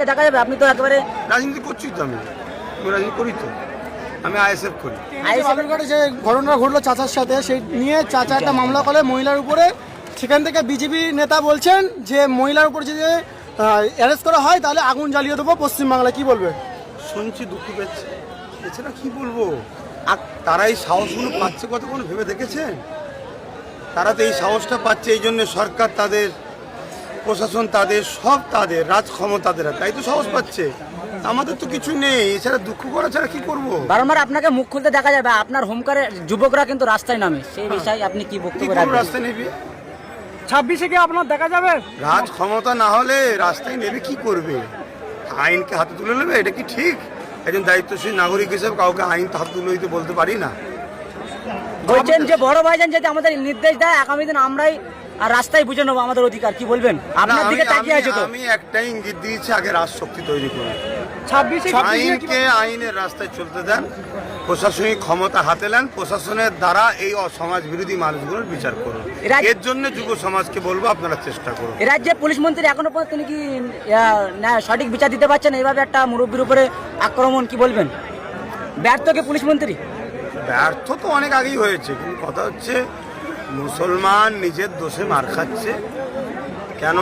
আপনাকে দেখা যাবে আপনি তো একেবারে রাজনীতি করছি তো আমি। আমি রাজনীতি করি তো। আমি আইএসএফ করি। বালুরঘাটে যে ঘটনা ঘটলো চাচার সাথে সেই নিয়ে চাচা একটা মামলা করে মহিলার উপরে। সেখান থেকে বিজেপি নেতা বলছেন যে মহিলার উপর যদি অ্যারেস্ট করা হয় তাহলে আগুন জ্বালিয়ে দেবো পশ্চিমবাংলা কি বলবে? শুনছি দুঃখ পাচ্ছি এছাড়া কি বলব? আর তারা এই সাহসগুলো পাচ্ছে কতক্ষণ ভেবে দেখেছেন? তারা তো এই সাহসটা পাচ্ছে এই জন্য সরকার তাদের প্রশাসন তাদের সব তাদের রাজ ক্ষমতাদের। তাই তো সহজ পাচ্ছে। আমাদের তো কিছু নেই। এছাড়া দুঃখ করা ছাড়া কি করব? বারংবার আপনাকে মুখ খুলতে দেখা যাবে আপনার হোমকারে যুবকরা কিন্তু রাস্তায় নামে। সেই বিষয়ে আপনি কি বক্তব্য রাখবেন? রাস্তায় নেবে? ছাব্বিশে কি আপনার দেখা যাবে? রাজ ক্ষমতা না হলে রাস্তায় নেবে কি করবে? আইনকে হাতে তুলে নেবে এটা কি ঠিক? একজন দায়িত্বশীল নাগরিক হিসেবে কাউকে আইন তো হাতে তুলে দিতে বলতে পারি না। বলছেন যে বড় ভাইজান যদি আমাদের নির্দেশ দেয় আগামী দিন আমরাই আর রাস্তায় বুঝে নেব আমাদের অধিকার কি বলবেন? আপনার দিকে তাকিয়ে আছে তো। আমি- একটাই ইঙ্গিত দিয়েছি আগে রাজশক্তি তৈরি করুন। আইনকে আইনের রাস্তায় চলতে দেন প্রশাসনিক ক্ষমতা হাতে নেন প্রশাসনের দ্বারা এই সমাজ বিরোধী মানুষগুলোর বিচার করুন। এরা- জন্য যুব সমাজকে বলব আপনারা চেষ্টা করুন। রাজ্যে পুলিশ মন্ত্রী এখনও পর্যন্ত তিনি কি না, সঠিক বিচার দিতে পারছেন এইভাবে একটা মুরব্বীর উপরে আক্রমণ কি বলবেন? ব্যর্থ কি পুলিশ মন্ত্রী? ব্যর্থ তো অনেক আগেই হয়েছে কিন্তু কথা হচ্ছে মুসলমান নিজের দোষে মার খাচ্ছে। কেন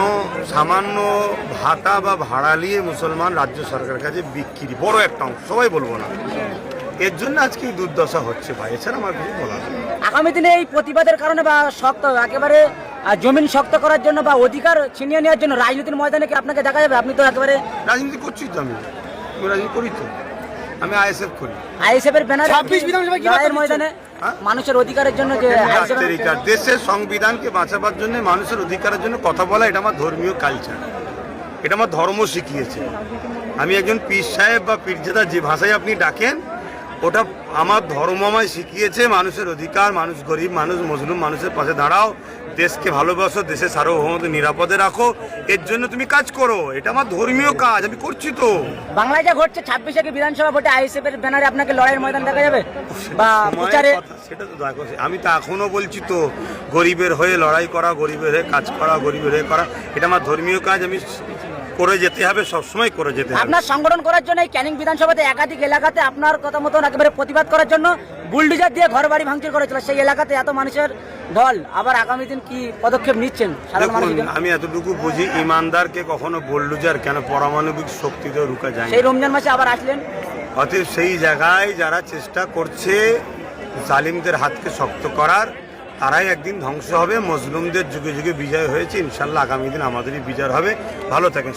সামান্য ভাতা বা ভাড়া নিয়ে মুসলমান রাজ্য সরকারের কাছে বিক্রি? বড় একটা অংশ সবাই বলব না। এর জন্য আজকে এই দুর্দশা হচ্ছে ভাই এছাড়া আমার কিছু বলার আগামী দিনে এই প্রতিবাদের কারণে বা শক্ত একেবারে জমিন শক্ত করার জন্য বা অধিকার ছিনিয়ে নেওয়ার জন্য রাজনীতির ময়দানে কি আপনাকে দেখা যাবে? আপনি তো একেবারে রাজনীতি করছি তো আমি? রাজনীতি করি তো। আমি আইএসএফ করি। আইএসএফ এর ব্যানার 26 বিধানসভায় কি বার্তা ময়দানে? মানুষের অধিকারের জন্য যে দেশের সংবিধানকে বাঁচাবার জন্য মানুষের অধিকারের জন্য কথা বলা এটা আমার ধর্মীয় কালচার এটা আমার ধর্ম শিখিয়েছে। আমি একজন পীর সাহেব বা পীরজাদা যে ভাষায় আপনি ডাকেন ওটা আমার ধর্ম আমায় শিখিয়েছে মানুষের অধিকার মানুষ গরিব মানুষ মজলুম মানুষের পাশে দাঁড়াও দেশকে ভালোবাসো দেশের সার্বভৌমত্ব নিরাপদে রাখো এর জন্য তুমি কাজ করো এটা আমার ধর্মীয় কাজ আমি করছি তো। বাংলায় যা ঘটছে ছাব্বিশে কি বিধানসভা ভোটে আইএসএফ এর ব্যানারে আপনাকে লড়াইয়ের ময়দান দেখা যাবে? বা প্রচারে সেটা তো দেখো আমি তো এখনও বলছি তো গরিবের হয়ে লড়াই করা গরিবের হয়ে কাজ করা গরিবের হয়ে করা এটা আমার ধর্মীয় কাজ আমি করে যেতে হবে সবসময় করে যেতে হবে। আপনার সংগঠন করার জন্য এই ক্যানিং বিধানসভাতে একাধিক এলাকাতে আপনার কথা মতন একেবারে প্রতিবাদ করার জন্য বুলডোজার দিয়ে ঘর বাড়ি ভাঙচুর করেছিল। সেই এলাকাতে এত মানুষের ঢল আবার আগামী দিন কি পদক্ষেপ নিচ্ছেন? আমি এতটুকু বুঝি ইমানদারকে কখনো বুলডোজার কেন পারমাণবিক শক্তিতেও রুকা যায় সেই রমজান মাসে আবার আসলেন? অতএব সেই জায়গায় যারা চেষ্টা করছে জালিমদের হাতকে শক্ত করার তারাই একদিন ধ্বংস হবে। মজলুমদের যুগে যুগে বিজয় হয়েছে। ইনশাল্লাহ আগামী দিন আমাদেরই বিজয় হবে। ভালো থাকেন